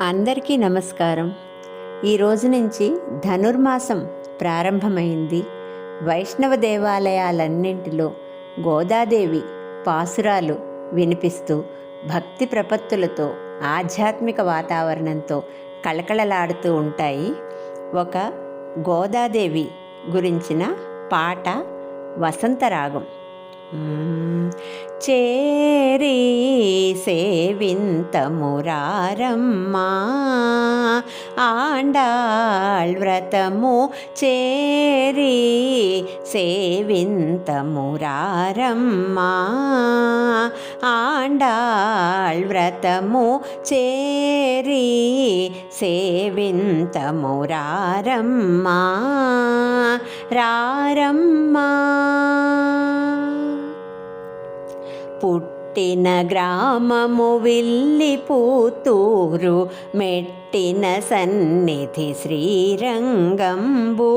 అందరికీ నమస్కారం. ఈ రోజు నుంచి ధనుర్మాసం ప్రారంభమైంది. వైష్ణవ దేవాలయాలన్నింటిలో గోదాదేవి పాసురాలు వినిపిస్తూ భక్తి ప్రపత్తులతో ఆధ్యాత్మిక వాతావరణంతో కళకళలాడుతూ ఉంటాయి. ఒక గోదాదేవి గురించిన పాట వసంతరాగం చేరి సేవింతమురారమ్మా ఆండాళ్ వ్రతము చేరి సేవింతమురారమ్మా ఆండాళ్ వ్రతము చేరి సేవింతమురారమ్మా రారమ్మా. పుట్టిన గ్రామము విల్లి పూతూరు మెట్టిన సన్నిధి శ్రీరంగంబు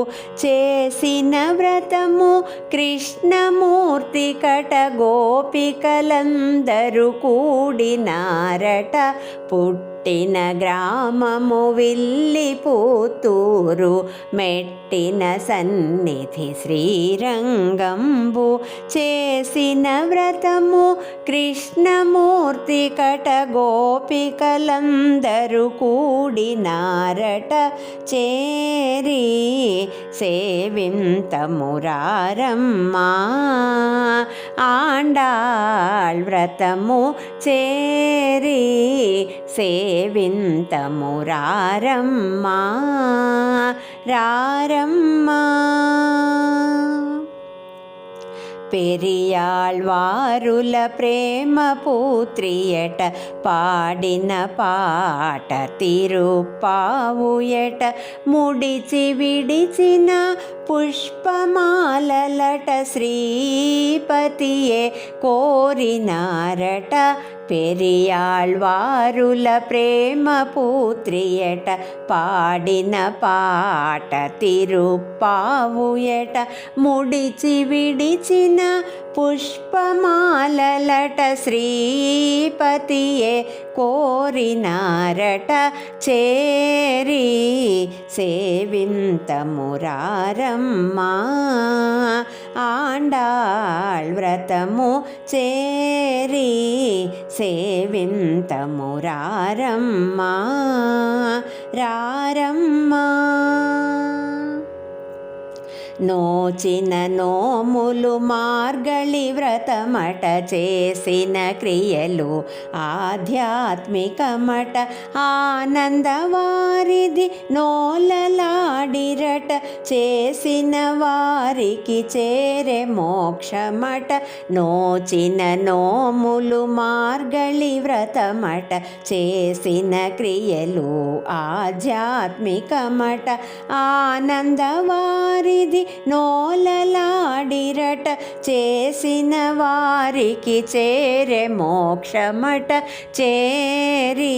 చేసిన వ్రతము కృష్ణమూర్తి కట గోపికలందరూ కూడినారట పుట్టిన గ్రామము విల్లి పూతూరు మెట్టిన సన్నిధి శ్రీరంగంబు చేసిన వ్రతము కృష్ణమూర్తి కట గోపికలందరూ కూడినారట చేరి సేవింతమురారమ్మా. ఆండాళ్ వ్రతము చేరి సేవింతము రారమ్మా రారమ్మా. పెరియాళ్వారుల ప్రేమ పూత్రియట పాడిన పాట తిరుపావుయట ముడిచి విడిచిన పుష్పమాలలట శ్రీపతియే కోరినారట. పెరియాళ్వారుల ప్రేమ పూత్రియట పాడిన పాట తిరుపావుయట ముడిచి విడిచిన పుష్పమాలలట శ్రీపతియే కోరినారట చేరి సేవింతమురారమ్మా ఆండాళ్ వ్రతము చేరి సేవింతమురారమ్మా రారమ్మా. నోచిన నోములు మార్గళి వ్రతమట చేసిన క్రియలు ఆధ్యాత్మికమట ఆనందవారిది నోలలాడిరట చేసిన వారికి చేరే మోక్షమట నోచిన నోములు మార్గళి వ్రతమట చేసిన క్రియలు ఆధ్యాత్మికమట ఆనందవారిది నోలలాడిరట చేసిన వారికి చేరే మోక్షమట చేరి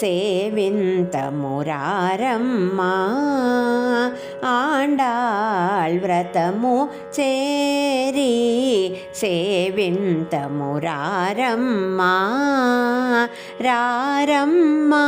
సేవింతమురారమ్మా ఆండాళ్ వ్రతము చేరి సేవింతమురారమ్మా రారమ్మా.